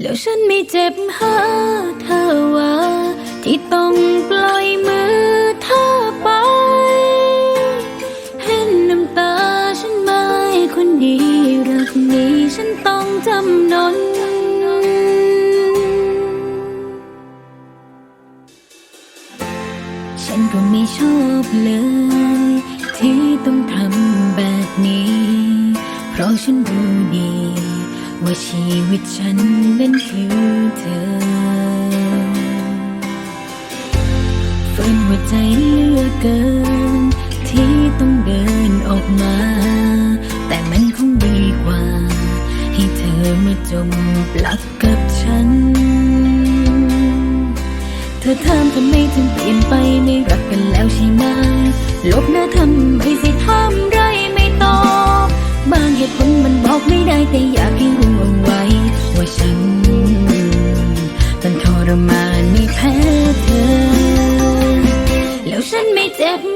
แล้วฉันไม่เจ็บหาเธอว่า ที่ต้องปล่อยมือเธอไป เห็นน้ำตาฉันไหม่คนดีรักนี้ฉันต้องจำนนฉันก็ไม่ชอบเลย ที่ต้องทำแบบนี้ เพราะฉันรู้ดี ว่าชีวิตฉันนั้นคือเธอฝืนหัวใจเหลือกเกิน ที่ต้องเดินออกมา แต่มันคงดีกว่า ให้เธอมาจมปลักกับฉัน เธอถามทำไมถึงเปลี่ยนไปไม่รักกันแล้วใช่ไหมลบหน้าทำไมสิทำไรไม่ตอบ บางเหตุผลมันบอกไม่ได้แต่อยาก แล้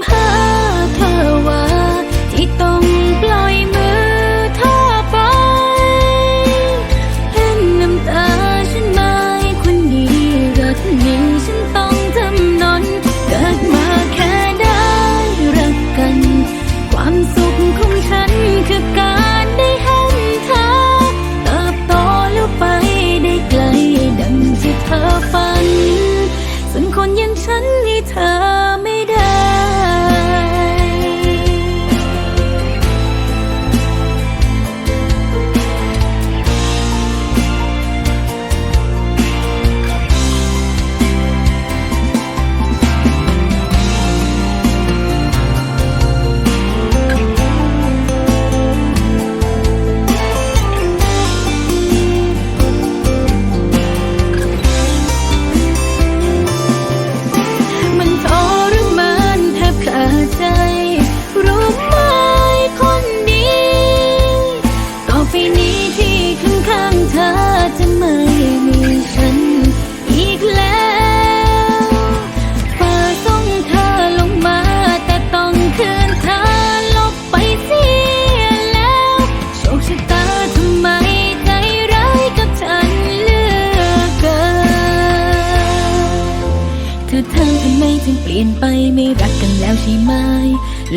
อทำทำไมถึงเปลี่ยนไปไม่รักกันแล้วใช่ไหม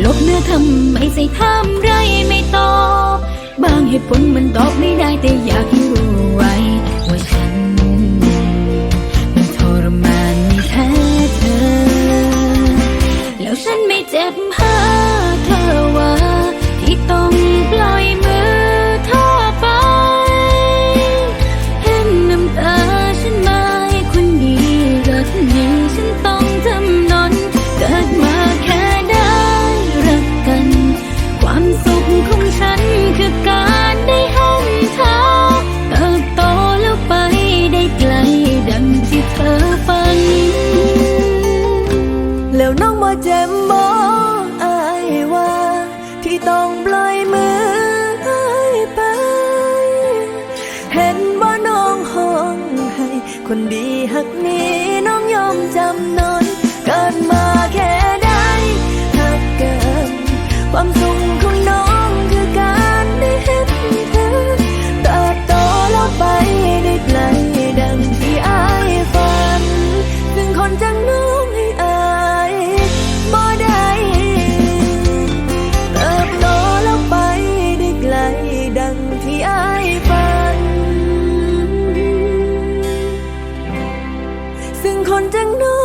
ลบเนื้อทำไมใจทำไรไม่ตอบ บางเหตุผลมันตอบไม่ได้แต่อยากให้รู้ไว้ว่าฉัน มันทรมานไม่แพ้เธอ แล้วฉันไม่เจ็บหาเปล่อยมืออ สิ่งคนจังนู้